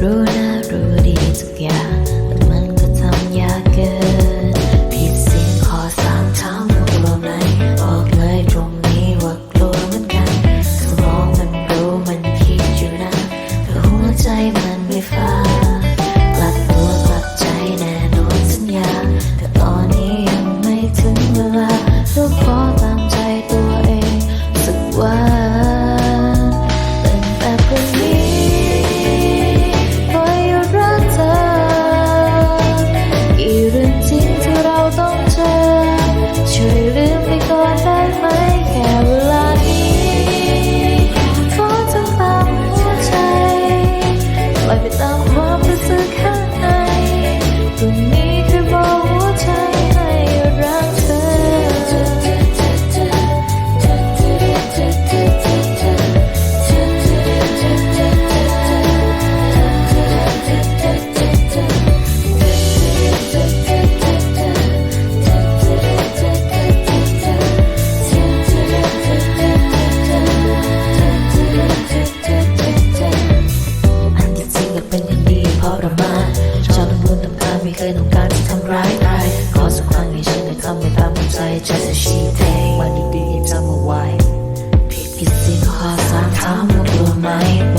Explore เป็นคนดีเพราะเระมาชอบทำบุญทำทานไม่เคยต้องการจะทำร้ายใครขอสักครั้งให้ฉันได้ทำในตามใจ just as she take วันดีๆจำเอาไว้ผิดสิ่งขอสามถามว่าตัวไหม